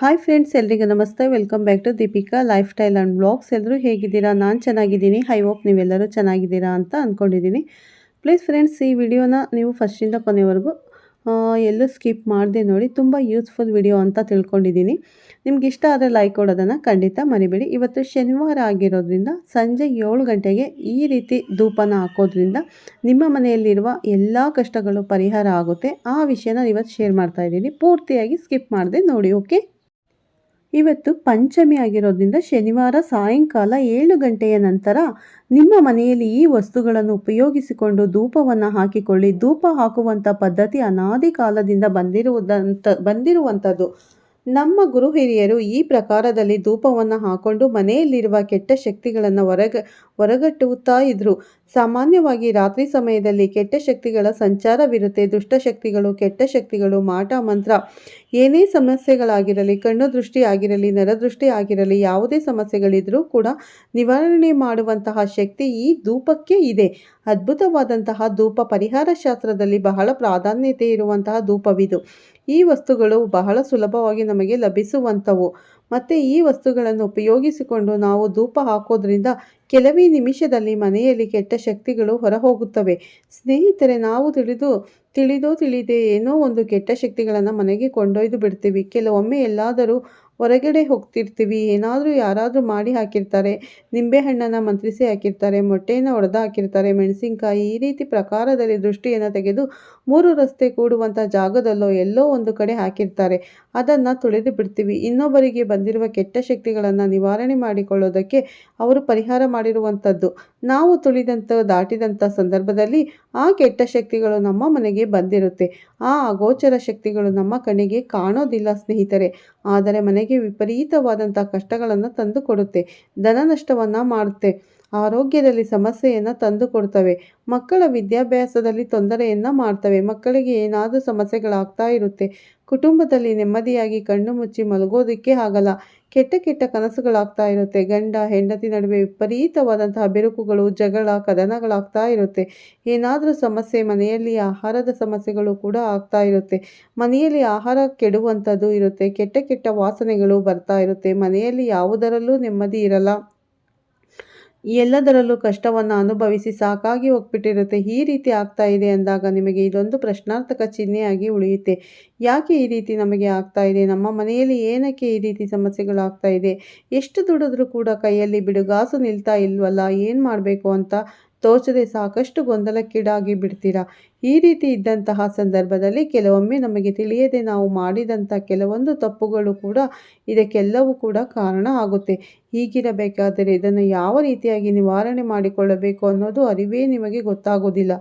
Hi friends ಎಲ್ರಿಗೂ ನಮಸ್ತೆ. Welcome back to Deepika lifestyle and blogs ಎಲ್ಲರೂ ಹೇಗಿದ್ದೀರಾ? ನಾನು ಚೆನ್ನಾಗಿದ್ದೀನಿ. ಐ ಹೋಪ್ ನೀವೆಲ್ಲರೂ ಚೆನ್ನಾಗಿದ್ದೀರಾ ಅಂತ ಅಂದ್ಕೊಂಡಿದ್ದೀನಿ ಪ್ಲೀಸ್ ಫ್ರೆಂಡ್ಸ್ ಈ ವಿಡಿಯೋನ ನೀವು ಫಸ್ಟಿಂದ ಕೊನೆವರೆಗೂ ಎಲ್ಲೂ ಸ್ಕಿಪ್ ಮಾಡದೆ ನೋಡಿ. ತುಂಬ ಯೂಸ್ಫುಲ್ ವಿಡಿಯೋ ಅಂತ ತಿಳ್ಕೊಂಡಿದ್ದೀನಿ. ನಿಮ್ಗೆ ಇಷ್ಟ ಆದರೆ ಲೈಕ್ ಕೊಡೋದನ್ನು ಖಂಡಿತ ಮರಿಬೇಡಿ. ಇವತ್ತು ಶನಿವಾರ ಆಗಿರೋದ್ರಿಂದ ಸಂಜೆ ಏಳು ಗಂಟೆಗೆ ಈ ರೀತಿ ಧೂಪನ ಹಾಕೋದ್ರಿಂದ ನಿಮ್ಮ ಮನೆಯಲ್ಲಿರುವ ಎಲ್ಲ ಕಷ್ಟಗಳು ಪರಿಹಾರ ಆಗುತ್ತೆ. ಆ ವಿಷಯನ ಇವತ್ತು ಶೇರ್ ಮಾಡ್ತಾ ಇದ್ದೀನಿ. ಪೂರ್ತಿಯಾಗಿ ಸ್ಕಿಪ್ ಮಾಡದೆ ನೋಡಿ ಓಕೆ ಇವತ್ತು ಪಂಚಮಿ ಆಗಿರೋದ್ರಿಂದ ಶನಿವಾರ ಸಾಯಂಕಾಲ ಏಳು ಗಂಟೆಯ ನಂತರ ನಿಮ್ಮ ಮನೆಯಲ್ಲಿ ಈ ವಸ್ತುಗಳನ್ನು ಉಪಯೋಗಿಸಿಕೊಂಡು ಧೂಪವನ್ನು ಹಾಕಿಕೊಳ್ಳಿ. ಧೂಪ ಹಾಕುವಂಥ ಪದ್ಧತಿ ಅನಾದಿ ಕಾಲದಿಂದ ಬಂದಿರುವುದಂತ ಬಂದಿರುವಂಥದ್ದು ನಮ್ಮ ಗುರು ಹಿರಿಯರು ಈ ಪ್ರಕಾರದಲ್ಲಿ ಧೂಪವನ್ನು ಹಾಕೊಂಡು ಮನೆಯಲ್ಲಿರುವ ಕೆಟ್ಟ ಶಕ್ತಿಗಳನ್ನು ಹೊರಗ ಹೊರಗಟ್ಟುತ್ತಾ ಇದ್ರು. ಸಾಮಾನ್ಯವಾಗಿ ರಾತ್ರಿ ಸಮಯದಲ್ಲಿ ಕೆಟ್ಟ ಶಕ್ತಿಗಳ ಸಂಚಾರವಿರುತ್ತೆ. ದುಷ್ಟಶಕ್ತಿಗಳು ಕೆಟ್ಟ ಶಕ್ತಿಗಳು, ಮಾಟ, ಮಂತ್ರ ಏನೇ ಸಮಸ್ಯೆಗಳಾಗಿರಲಿ, ಕಣ್ಣು ದೃಷ್ಟಿ ಆಗಿರಲಿ ನರದೃಷ್ಟಿ ಆಗಿರಲಿ, ಯಾವುದೇ ಸಮಸ್ಯೆಗಳಿದ್ರೂ ಕೂಡ ನಿವಾರಣೆ ಮಾಡುವಂತಹ ಶಕ್ತಿ ಈ ಧೂಪಕ್ಕೆ ಇದೆ. ಅದ್ಭುತವಾದಂತಹ ಧೂಪ ಪರಿಹಾರ ಶಾಸ್ತ್ರದಲ್ಲಿ ಬಹಳ ಪ್ರಾಧಾನ್ಯತೆ ಇರುವಂತಹ ಧೂಪವಿದು. ಈ ವಸ್ತುಗಳು ಬಹಳ ಸುಲಭವಾಗಿ ನಮಗೆ ಲಭಿಸುವಂಥವು. ಮತ್ತು ಈ ವಸ್ತುಗಳನ್ನು ಉಪಯೋಗಿಸಿಕೊಂಡು ನಾವು ಧೂಪ ಹಾಕೋದ್ರಿಂದ ಕೆಲವೇ ನಿಮಿಷದಲ್ಲಿ ಮನೆಯಲ್ಲಿ ಕೆಟ್ಟ ಶಕ್ತಿಗಳು ಹೊರಹೋಗುತ್ತವೆ. ಸ್ನೇಹಿತರೆ, ನಾವು ತಿಳಿದು, ತಿಳಿದೋ ತಿಳಿದೇ ಏನೋ ಒಂದು ಕೆಟ್ಟ ಶಕ್ತಿಗಳನ್ನು ಮನೆಗೆ ಕೊಂಡೊಯ್ದು ಬಿಡ್ತೀವಿ. ಕೆಲವೊಮ್ಮೆ ಎಲ್ಲಾದರೂ ಹೊರಗಡೆ ಹೋಗ್ತಿರ್ತೀವಿ. ಏನಾದರೂ ಯಾರಾದರೂ ಮಾಡಿ ಹಾಕಿರ್ತಾರೆ. ನಿಂಬೆಹಣ್ಣನ್ನು ಮಂತ್ರಿಸಿ ಹಾಕಿರ್ತಾರೆ. ಮೊಟ್ಟೆಯನ್ನು ಒಡೆದು ಹಾಕಿರ್ತಾರೆ. ಮೆಣಸಿನ್ಕಾಯಿ ಈ ರೀತಿ ಪ್ರಕಾರದಲ್ಲಿ ದೃಷ್ಟಿಯನ್ನು ತೆಗೆದು ಮೂರು ರಸ್ತೆ ಕೂಡುವಂಥ ಜಾಗದಲ್ಲೋ ಎಲ್ಲೋ ಒಂದು ಕಡೆ ಹಾಕಿರ್ತಾರೆ. ಅದನ್ನು ತುಳಿದು ಬಿಡ್ತೀವಿ. ಇನ್ನೊಬ್ಬರಿಗೆ ಬಂದಿರುವ ಕೆಟ್ಟ ಶಕ್ತಿಗಳನ್ನು ನಿವಾರಣೆ ಮಾಡಿಕೊಳ್ಳೋದಕ್ಕೆ ಅವರು ಪರಿಹಾರ ಮಾಡಿರುವಂಥದ್ದು ನಾವು ತುಳಿದಂಥ ದಾಟಿದಂಥ ಸಂದರ್ಭದಲ್ಲಿ ಆ ಕೆಟ್ಟ ಶಕ್ತಿಗಳು ನಮ್ಮ ಮನೆಗೆ ಬಂದಿರುತ್ತೆ. ಆ ಅಗೋಚರ ಶಕ್ತಿಗಳು ನಮ್ಮ ಕಣ್ಣಿಗೆ ಕಾಣೋದಿಲ್ಲ ಸ್ನೇಹಿತರೆ. ಆದರೆ ಮನೆಗೆ ವಿಪರೀತವಾದಂಥ ಕಷ್ಟಗಳನ್ನು ತಂದುಕೊಡುತ್ತೆ ಧನ ನಷ್ಟವನ್ನು ಮಾಡುತ್ತೆ ಆರೋಗ್ಯದಲ್ಲಿ ಸಮಸ್ಯೆಯನ್ನು ತಂದುಕೊಡ್ತವೆ. ಮಕ್ಕಳ ವಿದ್ಯಾಭ್ಯಾಸದಲ್ಲಿ ತೊಂದರೆಯನ್ನು ಮಾಡ್ತವೆ. ಮಕ್ಕಳಿಗೆ ಏನಾದರೂ ಸಮಸ್ಯೆಗಳಾಗ್ತಾ ಇರುತ್ತೆ. ಕುಟುಂಬದಲ್ಲಿ ನೆಮ್ಮದಿಯಾಗಿ ಕಣ್ಣು ಮುಚ್ಚಿ ಮಲಗೋದಕ್ಕೆ ಆಗಲ್ಲ. ಕೆಟ್ಟ ಕೆಟ್ಟ ಕನಸುಗಳಾಗ್ತಾ ಇರುತ್ತೆ. ಗಂಡ, ಹೆಂಡತಿ ನಡುವೆ ವಿಪರೀತವಾದಂತಹ ಬಿರುಕುಗಳು, ಜಗಳ, ಕದನಗಳಾಗ್ತಾ ಇರುತ್ತೆ. ಏನಾದರೂ ಸಮಸ್ಯೆ ಮನೆಯಲ್ಲಿ ಆಹಾರದ ಸಮಸ್ಯೆಗಳು ಕೂಡ ಆಗ್ತಾ ಇರುತ್ತೆ. ಮನೆಯಲ್ಲಿ ಆಹಾರ ಕೆಡುವಂಥದ್ದು ಇರುತ್ತೆ. ಕೆಟ್ಟ ಕೆಟ್ಟ ವಾಸನೆಗಳು ಬರ್ತಾ ಇರುತ್ತೆ. ಮನೆಯಲ್ಲಿ ಯಾವುದರಲ್ಲೂ ನೆಮ್ಮದಿ ಇರಲ್ಲ. ಎಲ್ಲದರಲ್ಲೂ ಕಷ್ಟವನ್ನು ಅನುಭವಿಸಿ ಸಾಕಾಗಿ ಹೋಗ್ಬಿಟ್ಟಿರುತ್ತೆ. ಈ ರೀತಿ ಆಗ್ತಾ ಇದೆ ಅಂದಾಗ ನಿಮಗೆ ಇದೊಂದು ಪ್ರಶ್ನಾರ್ಥಕ ಚಿಹ್ನೆಯಾಗಿ ಉಳಿಯುತ್ತೆ. ಯಾಕೆ ಈ ರೀತಿ ನಮಗೆ ಆಗ್ತಾ ಇದೆ? ನಮ್ಮ ಮನೆಯಲ್ಲಿ ಏನಕ್ಕೆ ಈ ರೀತಿ ಸಮಸ್ಯೆಗಳಾಗ್ತಾ ಇದೆ? ಎಷ್ಟು ದುಡಿದ್ರೂ ಕೂಡ ಕೈಯಲ್ಲಿ ಬಿಡುಗಾಸು ನಿಲ್ತಾ ಇಲ್ವಲ್ಲ? ಏನು ಮಾಡಬೇಕು ಅಂತ ತೋಚದೆ ಸಾಕಷ್ಟು ಗೊಂದಲಕ್ಕೀಡಾಗಿ ಬಿಡ್ತೀರಾ? ಈ ರೀತಿ ಇದ್ದಂತಹ ಸಂದರ್ಭದಲ್ಲಿ ಕೆಲವೊಮ್ಮೆ ನಮಗೆ ತಿಳಿಯದೆ ನಾವು ಮಾಡಿದಂಥ ಕೆಲವೊಂದು ತಪ್ಪುಗಳು ಕೂಡ ಇದಕ್ಕೆಲ್ಲವೂ ಕೂಡ ಕಾರಣ ಆಗುತ್ತೆ. ಹೀಗಿರಬೇಕಾದರೆ ಇದನ್ನು ಯಾವ ರೀತಿಯಾಗಿ ನಿವಾರಣೆ ಮಾಡಿಕೊಳ್ಳಬೇಕು ಅನ್ನೋದು ಅರಿವೇ ನಿಮಗೆ ಗೊತ್ತಾಗೋದಿಲ್ಲ.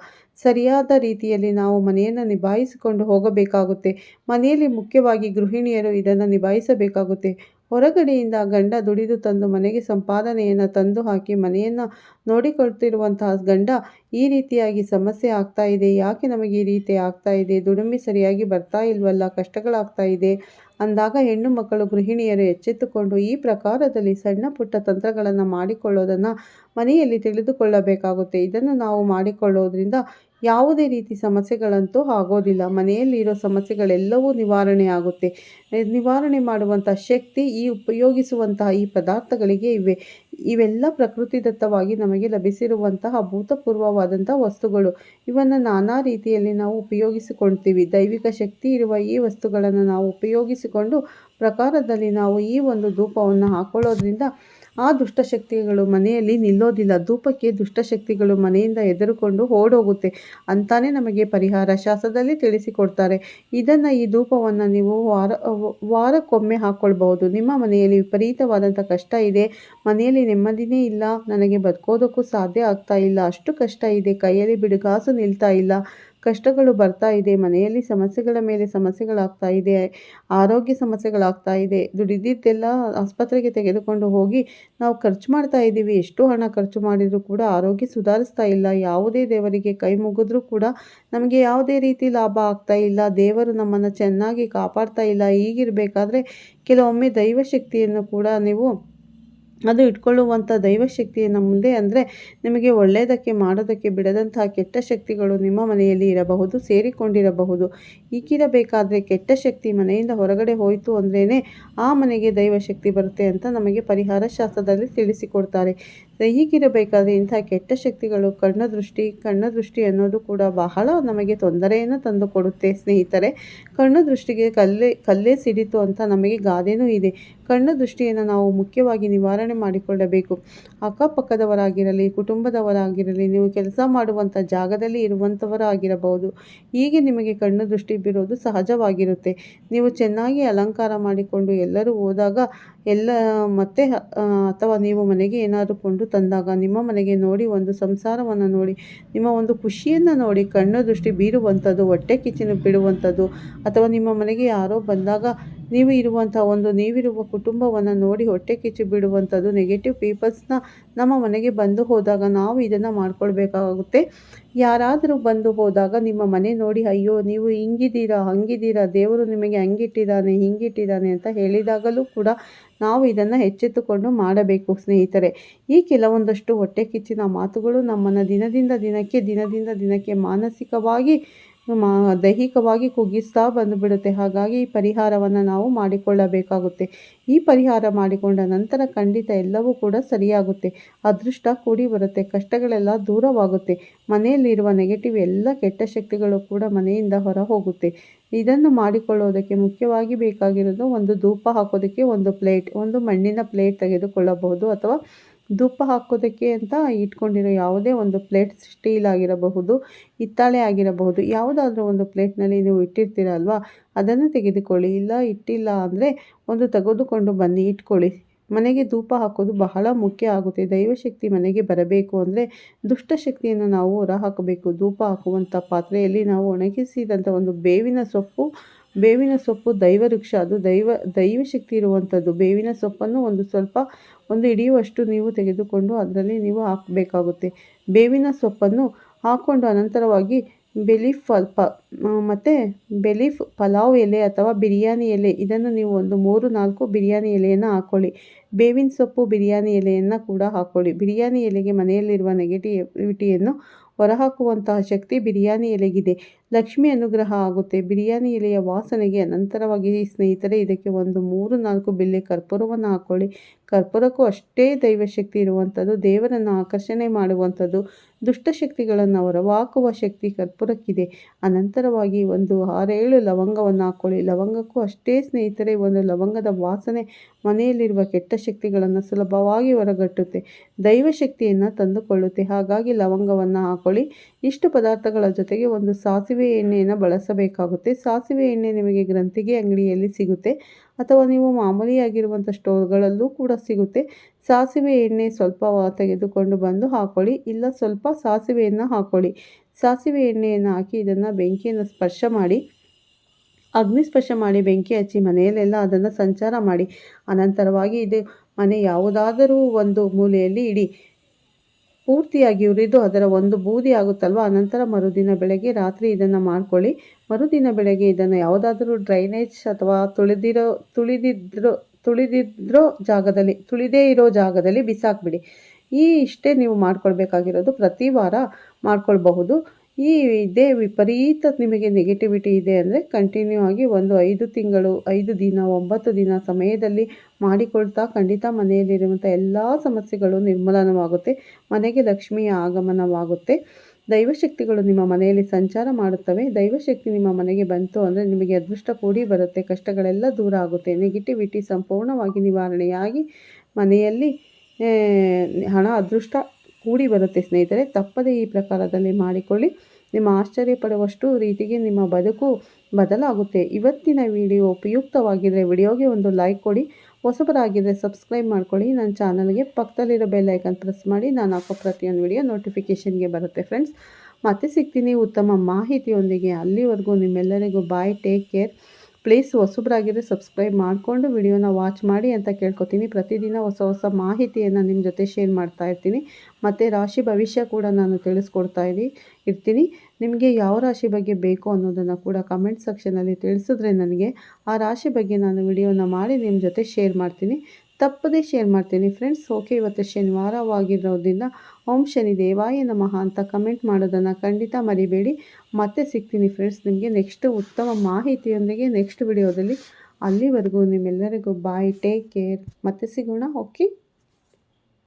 ಸರಿಯಾದ ರೀತಿಯಲ್ಲಿ ನಾವು ಮನೆಯನ್ನು ನಿಭಾಯಿಸಿಕೊಂಡು ಹೋಗಬೇಕಾಗುತ್ತೆ. ಮನೆಯಲ್ಲಿ ಮುಖ್ಯವಾಗಿ ಗೃಹಿಣಿಯರು ಇದನ್ನು ನಿಭಾಯಿಸಬೇಕಾಗುತ್ತೆ. ಹೊರಗಡೆಯಿಂದ ಗಂಡ ದುಡಿದು ತಂದು ಮನೆಗೆ ಸಂಪಾದನೆಯನ್ನು ತಂದು ಹಾಕಿ ಮನೆಯನ್ನು ನೋಡಿಕೊಳ್ತಿರುವಂತಹ ಗಂಡ ಈ ರೀತಿಯಾಗಿ ಸಮಸ್ಯೆ ಆಗ್ತಾ ಇದೆ. ಯಾಕೆ ನಮಗೆ ಈ ರೀತಿ ಆಗ್ತಾ ಇದೆ? ದುಡಿಮೆ ಸರಿಯಾಗಿ ಬರ್ತಾ ಇಲ್ವಲ್ಲ? ಕಷ್ಟಗಳಾಗ್ತಾ ಇದೆ. ಅಂದಾಗ ಹೆಣ್ಣು ಮಕ್ಕಳು ಗೃಹಿಣಿಯರು ಎಚ್ಚೆತ್ತುಕೊಂಡು ಈ ಪ್ರಕಾರದಲ್ಲಿ ಸಣ್ಣ ಪುಟ್ಟ ತಂತ್ರಗಳನ್ನು ಮಾಡಿಕೊಳ್ಳೋದನ್ನು ಮನೆಯಲ್ಲಿ ತಿಳಿದುಕೊಳ್ಳಬೇಕಾಗುತ್ತೆ. ಇದನ್ನು ನಾವು ಮಾಡಿಕೊಳ್ಳೋದ್ರಿಂದ ಯಾವುದೇ ರೀತಿ ಸಮಸ್ಯೆಗಳಂತೂ ಆಗೋದಿಲ್ಲ. ಮನೆಯಲ್ಲಿರೋ ಸಮಸ್ಯೆಗಳೆಲ್ಲವೂ ನಿವಾರಣೆ ಆಗುತ್ತೆ. ನಿವಾರಣೆ ಮಾಡುವಂಥ ಶಕ್ತಿ, ಈ ಉಪಯೋಗಿಸುವಂತಹ ಈ ಪದಾರ್ಥಗಳಿಗೆ ಇವೆ. ಇವೆಲ್ಲ ಪ್ರಕೃತಿದತ್ತವಾಗಿ ನಮಗೆ ಲಭಿಸಿರುವಂತಹ ಭೂತಪೂರ್ವವಾದಂಥ ವಸ್ತುಗಳು. ಇವನ್ನು ನಾನಾ ರೀತಿಯಲ್ಲಿ ನಾವು ಉಪಯೋಗಿಸಿಕೊಳ್ತೀವಿ. ದೈವಿಕ ಶಕ್ತಿ ಇರುವ ಈ ವಸ್ತುಗಳನ್ನು ನಾವು ಉಪಯೋಗಿಸಿಕೊಂಡು ಪ್ರಕಾರದಲ್ಲಿ ನಾವು ಈ ಒಂದು ಧೂಪವನ್ನು ಹಾಕೊಳ್ಳೋದ್ರಿಂದ ಆ ದುಷ್ಟಶಕ್ತಿಗಳು ಮನೆಯಲ್ಲಿ ನಿಲ್ಲೋದಿಲ್ಲ. ಧೂಪಕ್ಕೆ ದುಷ್ಟಶಕ್ತಿಗಳು ಮನೆಯಿಂದ ಎದುರುಕೊಂಡು ಓಡೋಗುತ್ತೆ ಅಂತಾನೆ ನಮಗೆ ಪರಿಹಾರ ಶಾಸ್ತ್ರದಲ್ಲಿ ತಿಳಿಸಿಕೊಡ್ತಾರೆ. ಇದನ್ನು ಈ ಧೂಪವನ್ನು ನೀವು ವಾರ, ವಾರಕ್ಕೊಮ್ಮೆ ಹಾಕ್ಕೊಳ್ಬಹುದು ನಿಮ್ಮ ಮನೆಯಲ್ಲಿ ವಿಪರೀತವಾದಂಥ ಕಷ್ಟ ಇದೆ. ಮನೆಯಲ್ಲಿ ನೆಮ್ಮದಿನೇ ಇಲ್ಲ. ನನಗೆ ಬದುಕೋದಕ್ಕೂ ಸಾಧ್ಯ ಆಗ್ತಾ ಇಲ್ಲ. ಅಷ್ಟು ಕಷ್ಟ ಇದೆ. ಕೈಯಲ್ಲಿ ಬಿಡುಗಾಸು ನಿಲ್ತಾ ಇಲ್ಲ. ಕಷ್ಟಗಳು ಬರ್ತಾ ಇದೆ, ಮನೆಯಲ್ಲಿ ಸಮಸ್ಯೆಗಳ ಮೇಲೆ ಸಮಸ್ಯೆಗಳಾಗ್ತಾ ಇದೆ, ಆರೋಗ್ಯ ಸಮಸ್ಯೆಗಳಾಗ್ತಾ ಇದೆ, ದುಡಿದಿದ್ದೆಲ್ಲ ಆಸ್ಪತ್ರೆಗೆ ತೆಗೆದುಕೊಂಡು ಹೋಗಿ ನಾವು ಖರ್ಚು ಮಾಡ್ತಾ ಇದ್ದೀವಿ. ಎಷ್ಟು ಹಣ ಖರ್ಚು ಮಾಡಿದರೂ ಕೂಡ ಆರೋಗ್ಯ ಸುಧಾರಿಸ್ತಾ ಇಲ್ಲ. ಯಾವುದೇ ದೇವರಿಗೆ ಕೈ ಮುಗಿದ್ರೂ ಕೂಡ ನಮಗೆ ಯಾವುದೇ ರೀತಿ ಲಾಭ ಆಗ್ತಾ ಇಲ್ಲ. ದೇವರು ನಮ್ಮನ್ನು ಚೆನ್ನಾಗಿ ಕಾಪಾಡ್ತಾ ಇಲ್ಲ. ಹೀಗಿರಬೇಕಾದ್ರೆ ಕೆಲವೊಮ್ಮೆ ದೈವಶಕ್ತಿಯನ್ನು ಕೂಡ ನೀವು ಅದು ಇಟ್ಕೊಳ್ಳುವಂಥ ದೈವಶಕ್ತಿಯನ್ನು ಮುಂದೆ ಅಂದರೆ ನಿಮಗೆ ಒಳ್ಳೆಯದಕ್ಕೆ ಮಾಡೋದಕ್ಕೆ ಬಿಡದಂತಹ ಕೆಟ್ಟ ಶಕ್ತಿಗಳು ನಿಮ್ಮ ಮನೆಯಲ್ಲಿ ಇರಬಹುದು, ಸೇರಿಕೊಂಡಿರಬಹುದು. ಈಗಿರಬೇಕಾದ್ರೆ ಕೆಟ್ಟ ಶಕ್ತಿ ಮನೆಯಿಂದ ಹೊರಗಡೆ ಹೋಯಿತು ಅಂದ್ರೇ ಆ ಮನೆಗೆ ದೈವಶಕ್ತಿ ಬರುತ್ತೆ ಅಂತ ನಮಗೆ ಪರಿಹಾರ ಶಾಸ್ತ್ರದಲ್ಲಿ ತಿಳಿಸಿಕೊಡ್ತಾರೆ. ಹೀಗಿರಬೇಕಾದ್ರೆ ಇಂಥ ಕೆಟ್ಟ ಶಕ್ತಿಗಳು ಕಣ್ಣ ದೃಷ್ಟಿ ಕಣ್ಣ ದೃಷ್ಟಿ ಅನ್ನೋದು ಕೂಡ ಬಹಳ ನಮಗೆ ತೊಂದರೆಯನ್ನು ತಂದು ಕೊಡುತ್ತೆ ಸ್ನೇಹಿತರೆ. ಕಣ್ಣು ದೃಷ್ಟಿಗೆ ಕಲ್ಲೇ ಕಲ್ಲೇ ಸಿಡಿತು ಅಂತ ನಮಗೆ ಗಾದೆನೂ ಇದೆ. ಕಣ್ಣು ದೃಷ್ಟಿಯನ್ನು ನಾವು ಮುಖ್ಯವಾಗಿ ನಿವಾರಣೆ ಮಾಡಿಕೊಳ್ಳಬೇಕು. ಅಕ್ಕಪಕ್ಕದವರಾಗಿರಲಿ, ಕುಟುಂಬದವರಾಗಿರಲಿ, ನೀವು ಕೆಲಸ ಮಾಡುವಂಥ ಜಾಗದಲ್ಲಿ ಇರುವಂಥವರಾಗಿರಬಹುದು. ಹೀಗೆ ನಿಮಗೆ ಕಣ್ಣು ದೃಷ್ಟಿ ಬೀರೋದು ಸಹಜವಾಗಿರುತ್ತೆ. ನೀವು ಚೆನ್ನಾಗಿ ಅಲಂಕಾರ ಮಾಡಿಕೊಂಡು ಎಲ್ಲರೂ ಹೋದಾಗ ಎಲ್ಲ ಮತ್ತೆ ಅಥವಾ ನೀವು ಮನೆಗೆ ಏನಾದರೂ ಕೊಂಡು ತಂದಾಗ ನಿಮ್ಮ ಮನೆಗೆ ನೋಡಿ ಒಂದು ಸಂಸಾರವನ್ನು ನೋಡಿ, ನಿಮ್ಮ ಒಂದು ಖುಷಿಯನ್ನು ನೋಡಿ, ಕಣ್ಣು ದೃಷ್ಟಿ ಬೀರುವಂಥದ್ದು, ಹೊಟ್ಟೆ ಕಿಚ್ಚಿನ ಬಿಡುವಂಥದ್ದು, ಅಥವಾ ನಿಮ್ಮ ಮನೆಗೆ ಯಾರೋ ಬಂದಾಗ ನೀವು ಇರುವಂಥ ಒಂದು ನೀವಿರುವ ಕುಟುಂಬವನ್ನು ನೋಡಿ ಹೊಟ್ಟೆ ಕಿಚ್ಚು ಬಿಡುವಂಥದ್ದು ನೆಗೆಟಿವ್ ಪೀಪಲ್ಸ್ನ ನಮ್ಮ ಮನೆಗೆ ಬಂದು ಹೋದಾಗ ನಾವು ಇದನ್ನು ಮಾಡ್ಕೊಳ್ಬೇಕಾಗುತ್ತೆ. ಯಾರಾದರೂ ಬಂದು ಹೋದಾಗ ನಿಮ್ಮ ಮನೆ ನೋಡಿ, ಅಯ್ಯೋ, ನೀವು ಹಿಂಗಿದ್ದೀರಾ, ಹಂಗಿದ್ದೀರಾ, ದೇವರು ನಿಮಗೆ ಹಂಗಿಟ್ಟಿದ್ದಾನೆ, ಹಿಂಗಿಟ್ಟಿದ್ದಾನೆ ಅಂತ ಹೇಳಿದಾಗಲೂ ಕೂಡ ನಾವು ಇದನ್ನು ಎಚ್ಚೆತ್ತುಕೊಂಡು ಮಾಡಬೇಕು, ಸ್ನೇಹಿತರೆ. ಈ ಕೆಲವೊಂದಷ್ಟು ಹೊಟ್ಟೆ ಕಿಚ್ಚಿನ ಮಾತುಗಳು ನಮ್ಮನ್ನು ದಿನದಿಂದ ದಿನಕ್ಕೆ ದಿನದಿಂದ ದಿನಕ್ಕೆ ಮಾನಸಿಕವಾಗಿ ದೈಹಿಕವಾಗಿ ಕುಗ್ಗಿಸ್ತಾ ಬಂದುಬಿಡುತ್ತೆ. ಹಾಗಾಗಿ ಈ ಪರಿಹಾರವನ್ನು ನಾವು ಮಾಡಿಕೊಳ್ಳಬೇಕಾಗುತ್ತೆ. ಈ ಪರಿಹಾರ ಮಾಡಿಕೊಂಡ ನಂತರ ಖಂಡಿತ ಎಲ್ಲವೂ ಕೂಡ ಸರಿಯಾಗುತ್ತೆ. ಅದೃಷ್ಟ ಕೂಡಿ ಬರುತ್ತೆ. ಕಷ್ಟಗಳೆಲ್ಲ ದೂರವಾಗುತ್ತೆ. ಮನೆಯಲ್ಲಿರುವ ನೆಗೆಟಿವ್ ಎಲ್ಲ ಕೆಟ್ಟ ಶಕ್ತಿಗಳು ಕೂಡ ಮನೆಯಿಂದ ಹೊರ ಹೋಗುತ್ತೆ ಇದನ್ನು ಮಾಡಿಕೊಳ್ಳೋದಕ್ಕೆ ಮುಖ್ಯವಾಗಿ ಬೇಕಾಗಿರೋದು ಒಂದು ಧೂಪ ಹಾಕೋದಕ್ಕೆ ಒಂದು ಪ್ಲೇಟ್, ಒಂದು ಮಣ್ಣಿನ ಪ್ಲೇಟ್ ತೆಗೆದುಕೊಳ್ಳಬಹುದು ಅಥವಾ ಧೂಪ ಹಾಕೋದಕ್ಕೆ ಅಂತ ಇಟ್ಕೊಂಡಿರೋ ಯಾವುದೇ ಒಂದು ಪ್ಲೇಟ್ ಸ್ಟೀಲ್ ಆಗಿರಬಹುದು ಹಿತ್ತಾಳೆ ಆಗಿರಬಹುದು, ಯಾವುದಾದ್ರೂ ಒಂದು ಪ್ಲೇಟ್ನಲ್ಲಿ ನೀವು ಇಟ್ಟಿರ್ತೀರಲ್ವಾ ಅದನ್ನು ತೆಗೆದುಕೊಳ್ಳಿ. ಇಲ್ಲ, ಇಟ್ಟಿಲ್ಲ ಅಂದರೆ ಒಂದು ತೆಗೆದುಕೊಂಡು ಬನ್ನಿ, ಇಟ್ಕೊಳ್ಳಿ. ಮನೆಗೆ ಧೂಪ ಹಾಕೋದು ಬಹಳ ಮುಖ್ಯ ಆಗುತ್ತೆ. ದೈವಶಕ್ತಿ ಮನೆಗೆ ಬರಬೇಕು ಅಂದರೆ ದುಷ್ಟಶಕ್ತಿಯನ್ನು ನಾವು ಹೊರಹಾಕಬೇಕು. ಧೂಪ ಹಾಕುವಂಥ ಪಾತ್ರೆಯಲ್ಲಿ ನಾವು ಒಣಗಿಸಿದಂಥ ಒಂದು ಬೇವಿನ ಸೊಪ್ಪು ಬೇವಿನ ಸೊಪ್ಪು ದೈವ ವೃಕ್ಷ ಅದು ದೈವ, ದೈವಶಕ್ತಿ ಇರುವಂಥದ್ದು ಬೇವಿನ ಸೊಪ್ಪನ್ನು ಒಂದು ಸ್ವಲ್ಪ ಒಂದು ಹಿಡಿಯುವಷ್ಟು ನೀವು ತೆಗೆದುಕೊಂಡು ಅದರಲ್ಲಿ ನೀವು ಹಾಕಬೇಕಾಗುತ್ತೆ. ಬೇವಿನ ಸೊಪ್ಪನ್ನು ಹಾಕ್ಕೊಂಡು ಅನಂತರವಾಗಿ ಬೆಲೀಫ್ ಪ ಮತ್ತು ಬೆಲೀಫ್ ಪಲಾವ್ ಎಲೆ ಅಥವಾ ಬಿರಿಯಾನಿ ಎಲೆ, ಇದನ್ನು ನೀವು ಒಂದು ಮೂರು, ನಾಲ್ಕು ಬಿರಿಯಾನಿ ಎಲೆಯನ್ನು ಹಾಕ್ಕೊಳ್ಳಿ ಬೇವಿನ ಸೊಪ್ಪು ಬಿರಿಯಾನಿ ಎಲೆಯನ್ನು ಕೂಡ ಹಾಕ್ಕೊಳ್ಳಿ ಬಿರಿಯಾನಿ ಎಲೆಗೆ ಮನೆಯಲ್ಲಿರುವ ನೆಗೆಟಿವಿಟಿಯನ್ನು ಹೊರಹಾಕುವಂತಹ ಶಕ್ತಿ ಬಿರಿಯಾನಿ ಎಲೆಗಿದೆ. ಲಕ್ಷ್ಮಿ ಅನುಗ್ರಹ ಆಗುತ್ತೆ. ಬಿರಿಯಾನಿ ಎಲೆಯ ವಾಸನೆಗೆ ಅನಂತರವಾಗಿ ಸ್ನೇಹಿತರೆ, ಇದಕ್ಕೆ ಒಂದು ಮೂರು ನಾಲ್ಕು ಬಿಲ್ಲೆ ಕರ್ಪೂರವನ್ನು ಹಾಕ್ಕೊಳ್ಳಿ ಕರ್ಪೂರಕ್ಕೂ ಅಷ್ಟೇ ದೈವಶಕ್ತಿ ಇರುವಂಥದ್ದು, ದೇವರನ್ನು ಆಕರ್ಷಣೆ ಮಾಡುವಂಥದ್ದು ದುಷ್ಟಶಕ್ತಿಗಳನ್ನು ಹೊರವಾಕುವ ಶಕ್ತಿ ಕರ್ಪೂರಕ್ಕಿದೆ. ಅನಂತರವಾಗಿ ಒಂದು ಆರೇಳು ಲವಂಗವನ್ನು ಹಾಕ್ಕೊಳ್ಳಿ ಲವಂಗಕ್ಕೂ ಅಷ್ಟೇ ಸ್ನೇಹಿತರೆ, ಒಂದು ಲವಂಗದ ವಾಸನೆ ಮನೆಯಲ್ಲಿರುವ ಕೆಟ್ಟ ಶಕ್ತಿಗಳನ್ನು ಸುಲಭವಾಗಿ ಹೊರಗಟ್ಟುತ್ತೆ, ದೈವಶಕ್ತಿಯನ್ನು ತಂದುಕೊಳ್ಳುತ್ತೆ. ಹಾಗಾಗಿ ಲವಂಗವನ್ನು ಹಾಕೊಳ್ಳಿ. ಇಷ್ಟು ಪದಾರ್ಥಗಳ ಜೊತೆಗೆ ಒಂದು ಸಾಸಿವೆ ಎಣ್ಣೆಯನ್ನು ಬಳಸಬೇಕಾಗುತ್ತೆ. ಸಾಸಿವೆ ಎಣ್ಣೆ ನಿಮಗೆ ಗ್ರಂಥಿಗೆ, ಅಂಗಡಿಯಲ್ಲಿ ಸಿಗುತ್ತೆ. ಅಥವಾ ನೀವು ಮಾಮೂಲಿಯಾಗಿರುವಂಥ ಸ್ಟೋರ್ಗಳಲ್ಲೂ ಕೂಡ ಸಿಗುತ್ತೆ. ಸಾಸಿವೆ ಎಣ್ಣೆ ಸ್ವಲ್ಪ ತೆಗೆದುಕೊಂಡು ಬಂದು ಹಾಕೊಳ್ಳಿ. ಇಲ್ಲ ಸ್ವಲ್ಪ ಸಾಸಿವೆಯನ್ನು ಹಾಕ್ಕೊಳ್ಳಿ ಸಾಸಿವೆ ಎಣ್ಣೆಯನ್ನು ಹಾಕಿ ಇದನ್ನು ಬೆಂಕಿಯನ್ನು ಸ್ಪರ್ಶ ಮಾಡಿ, ಅಗ್ನಿ ಸ್ಪರ್ಶ ಮಾಡಿ, ಬೆಂಕಿ ಹಚ್ಚಿ ಮನೆಯಲ್ಲೆಲ್ಲ ಅದನ್ನು ಸಂಚಾರ ಮಾಡಿ. ಅನಂತರವಾಗಿ ಇದು ಮನೆ ಯಾವುದಾದರೂ ಒಂದು ಮೂಲೆಯಲ್ಲಿ ಇಡಿ. ಪೂರ್ತಿಯಾಗಿ ಉರಿದು ಅದರ ಒಂದು ಬೂದಿ ಆಗುತ್ತಲ್ವ? ಅನಂತರ ಮರುದಿನ ಬೆಳಗ್ಗೆ ರಾತ್ರಿ ಇದನ್ನು ಮಾಡ್ಕೊಳ್ಳಿ. ಮರುದಿನ ಬೆಳಗ್ಗೆ ಇದನ್ನು ಯಾವುದಾದರೂ ಡ್ರೈನೇಜ್ ಅಥವಾ ತುಳಿದಿರೋ, ತುಳಿದಿದ್ರೋ ತುಳಿದಿದ್ರೋ ಜಾಗದಲ್ಲಿ, ತುಳಿದೇ ಇರೋ ಜಾಗದಲ್ಲಿ ಬಿಸಾಕ್ಬಿಡಿ. ಈ ಇಷ್ಟೇ ನೀವು ಮಾಡ್ಕೊಳ್ಬೇಕಾಗಿರೋದು ಪ್ರತಿ ವಾರ ಮಾಡ್ಕೊಳ್ಬಹುದು. ಈ ಇದೇ ವಿಪರೀತ ನಿಮಗೆ ನೆಗೆಟಿವಿಟಿ ಇದೆ ಅಂದರೆ ಕಂಟಿನ್ಯೂ ಆಗಿ ಒಂದು ಐದು ತಿಂಗಳು, ಐದು ದಿನ, ಒಂಬತ್ತು ದಿನ ಸಮಯದಲ್ಲಿ ಮಾಡಿಕೊಳ್ತಾ ಖಂಡಿತ ಮನೆಯಲ್ಲಿರುವಂಥ ಎಲ್ಲ ಸಮಸ್ಯೆಗಳು ನಿರ್ಮೂಲನವಾಗುತ್ತೆ. ಮನೆಗೆ ಲಕ್ಷ್ಮಿಯ ಆಗಮನವಾಗುತ್ತೆ. ದೈವಶಕ್ತಿಗಳು ನಿಮ್ಮ ಮನೆಯಲ್ಲಿ ಸಂಚಾರ ಮಾಡುತ್ತವೆ. ದೈವಶಕ್ತಿ ನಿಮ್ಮ ಮನೆಗೆ ಬಂತು ಅಂದರೆ ನಿಮಗೆ ಅದೃಷ್ಟ ಕೂಡಿ ಬರುತ್ತೆ. ಕಷ್ಟಗಳೆಲ್ಲ ದೂರ ಆಗುತ್ತೆ. ನೆಗೆಟಿವಿಟಿ ಸಂಪೂರ್ಣವಾಗಿ ನಿವಾರಣೆಯಾಗಿ ಮನೆಯಲ್ಲಿ ಹಣ, ಅದೃಷ್ಟ ಕೂಡಿ ಬರುತ್ತೆ ಸ್ನೇಹಿತರೆ, ತಪ್ಪದೇ ಈ ಪ್ರಕಾರದಲ್ಲಿ ಮಾಡಿಕೊಳ್ಳಿ. ನಿಮ್ಮ ಆಶ್ಚರ್ಯ ಪಡುವಷ್ಟು ರೀತಿಗೆ ನಿಮ್ಮ ಬದುಕು ಬದಲಾಗುತ್ತೆ. ಇವತ್ತಿನ ವಿಡಿಯೋ ಉಪಯುಕ್ತವಾಗಿದ್ದರೆ ವಿಡಿಯೋಗೆ ಒಂದು ಲೈಕ್ ಕೊಡಿ ಹೊಸಬರಾಗಿದ್ದರೆ ಸಬ್ಸ್ಕ್ರೈಬ್ ಮಾಡ್ಕೊಳ್ಳಿ. ನನ್ನ ಚಾನಲ್ಗೆ ಪಕ್ಕದಲ್ಲಿರೋ ಬೆಲ್ ಪ್ರೆಸ್ ಮಾಡಿ, ನಾನು ಹಾಕೋ ಪ್ರತಿಯೊಂದು ವಿಡಿಯೋ ನೋಟಿಫಿಕೇಷನ್ಗೆ ಬರುತ್ತೆ ಫ್ರೆಂಡ್ಸ್. ಮತ್ತೆ ಸಿಗ್ತೀನಿ ಉತ್ತಮ ಮಾಹಿತಿಯೊಂದಿಗೆ. ಅಲ್ಲಿವರೆಗೂ ನಿಮ್ಮೆಲ್ಲರಿಗೂ ಬಾಯ್, ಟೇಕ್ ಕೇರ್. ಪ್ಲೀಸ್ ಹೊಸಬ್ರಾಗಿದ್ರೆ ಸಬ್ಸ್ಕ್ರೈಬ್ ಮಾಡಿಕೊಂಡು ವಿಡಿಯೋನ ವಾಚ್ ಮಾಡಿ ಅಂತ ಕೇಳ್ಕೊತೀನಿ. ಪ್ರತಿದಿನ ಹೊಸ ಹೊಸ ಮಾಹಿತಿಯನ್ನು ನಿಮ್ಮ ಜೊತೆ ಶೇರ್ ಮಾಡ್ತಾ ಇರ್ತೀನಿ. ಮತ್ತು ರಾಶಿ ಭವಿಷ್ಯ ಕೂಡ ನಾನು ತಿಳಿಸ್ಕೊಡ್ತಾ ಇದ್ದೀನಿ ಇರ್ತೀನಿ. ನಿಮಗೆ ಯಾವ ರಾಶಿ ಬಗ್ಗೆ ಬೇಕು ಅನ್ನೋದನ್ನು ಕೂಡ ಕಮೆಂಟ್ ಸೆಕ್ಷನಲ್ಲಿ ತಿಳಿಸಿದ್ರೆ ನನಗೆ ಆ ರಾಶಿ ಬಗ್ಗೆ ನಾನು ವಿಡಿಯೋನ ಮಾಡಿ ನಿಮ್ಮ ಜೊತೆ ಶೇರ್ ಮಾಡ್ತೀನಿ. ತಪ್ಪದೇ ಶೇರ್ ಮಾಡ್ತೀನಿ. ಫ್ರೆಂಡ್ಸ್ ಓಕೆ ಇವತ್ತು ಶನಿವಾರವಾಗಿರೋದ್ರಿಂದ ಓಂ ಶನಿ ದೇವಾಯ ನಮಃ ಅಂತ ಕಮೆಂಟ್ ಮಾಡೋದನ್ನು ಖಂಡಿತ ಮರಿಬೇಡಿ. ಮತ್ತೆ ಸಿಗ್ತೀನಿ ಫ್ರೆಂಡ್ಸ್ ನಿಮಗೆ ನೆಕ್ಸ್ಟ್ ಉತ್ತಮ ಮಾಹಿತಿಯೊಂದಿಗೆ ನೆಕ್ಸ್ಟ್ ವಿಡಿಯೋದಲ್ಲಿ ಅಲ್ಲಿವರೆಗೂ ನಿಮ್ಮೆಲ್ಲರಿಗೂ ಬಾಯ್ ಟೇಕ್ ಕೇರ್ ಮತ್ತೆ ಸಿಗೋಣ ಓಕೆ